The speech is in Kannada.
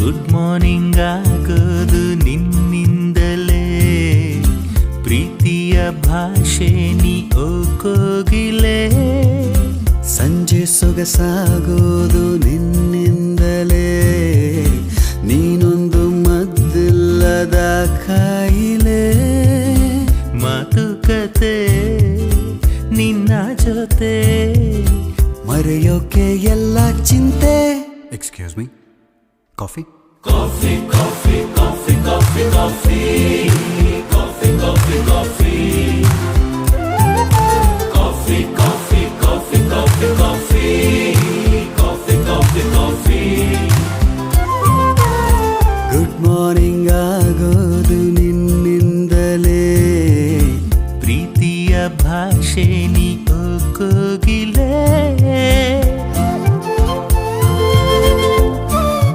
ಗುಡ್ ಮಾರ್ನಿಂಗ್ ಆಗೋದು ನಿನ್ನಿಂದಲೇ. ಪ್ರೀತಿಯ ಭಾಷೆ ನೀ ಕೋಗಿಲೆ ಸಂಜೆ ಸೊಗಸಾಗೋದು ನಿನ್ನಿಂದಲೇ. ನೀನೊಂದು ಮದ್ದಿಲ್ಲದ ಕಾಯಿಲೆ ಮಾತುಕತೆ ನಿನ್ನ ಜೊತೆ. ಮರೆಯೋಕೆ ಎಲ್ಲ ಚಿಂತೆ. Excuse me Coffee? Coffee, coffee, coffee, coffee, coffee. Coffee, coffee, coffee. Coffee, coffee, coffee, coffee, coffee. Coffee, coffee, coffee. Good morning, ಆಗೋದು ನಿನ್ನಿಂದಲೇ ಪ್ರೀತಿಯ ಭಾಷೆ ನೀ ಕೋಗಿಲೇ